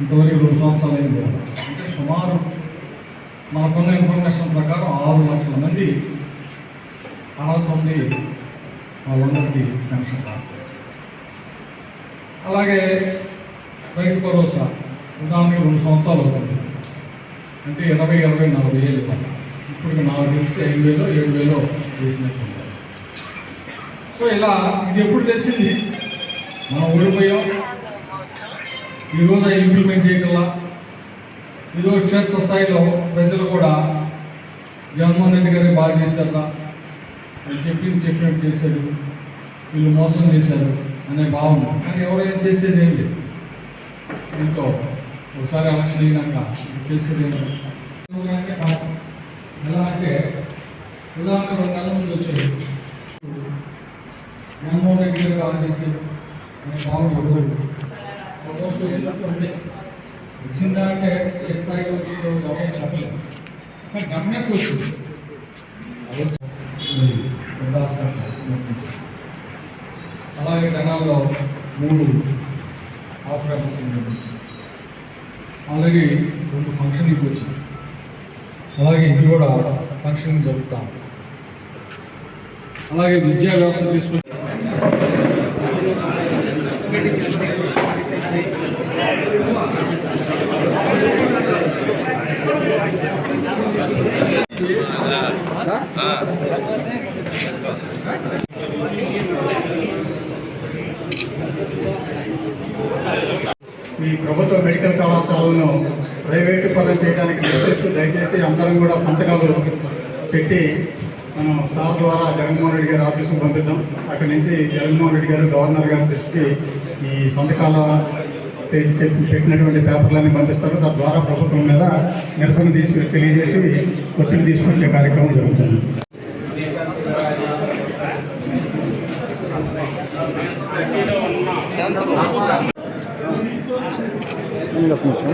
ఇంతవరకు రెండు సంవత్సరాలు అయింది అంటే సుమారు మనకున్న ఇన్ఫర్మేషన్ ప్రకారం ఆరు లక్షల మంది అర్హత వాళ్ళందరికీ పెన్షన్ రాదు. అలాగే రైతు భరోసా ఉదాహరణకి రెండు సంవత్సరాలు అవుతుంది. అంటే ఇరవై ఇరవై నలభై ఏళ్ళు ఇవ్వాలి. ఇప్పుడు నాకు తెలిసి ఐదు వేలో ఏడు వేలో చేసినట్టు సో ఇలా ఇది ఎప్పుడు తెలిసింది? మనం ఓడిపోయాం ఈరోజు ఇంప్లిమెంట్ చేయటంలా ఈరోజు క్షేత్ర స్థాయిలో ప్రజలు కూడా జగన్మోహన్ రెడ్డి గారు బాగా చేశారా అని చెప్పి చెప్పినట్టు చేశారు. వీళ్ళు మోసం చేశారు అనే భావన కానీ ఎవరు ఏం చేసేది ఏం లేదు. దీంతో ఒకసారి ఎలక్షన్ అయినాక చేసేది ఏం ఎలా అంటే ఉదాహరణ రెండు నెలల ముందు వచ్చాయి జగన్మోహన్ రెడ్డి గారు బాగా చేసేది అనే భావన ఉండదు ఆల్మోస్ట్ వచ్చినట్టు ఉంది వచ్చిందా అంటే ఏ స్థాయిలో వచ్చిందో ఎవరు చెప్పలేదు కానీ గవర్నమెంట్ వచ్చింది అలాగే జనాల్లో మూడు ఆశ్రమాలు నిర్మించారు అలాగే రెండు ఫంక్షన్కి వచ్చింది అలాగే ఇది కూడా ఫంక్షన్ జరుపుతాం అలాగే విద్యా వ్యవస్థ తీసుకుని ఈ ప్రభుత్వ మెడికల్ కళాశాలను ప్రైవేటు పరం చేయడానికి నిర్దేశిస్తూ దయచేసి అందరం కూడా సంతకాలు పెట్టి మనం సార్ ద్వారా జగన్మోహన్ రెడ్డి గారి ఆఫీసుకు పంపిద్దాం. అక్కడి నుంచి జగన్మోహన్ రెడ్డి గారు గవర్నర్ గారి దృష్టికి ఈ సంతకాల పెట్టినటువంటి పేపర్లన్నీ పంపిస్తారు. తద్వారా ప్రభుత్వం మీద నిరసన తీసి తెలియజేసి ఒత్తిడి తీసుకొచ్చే కార్యక్రమం జరుగుతుంది. et la fonction.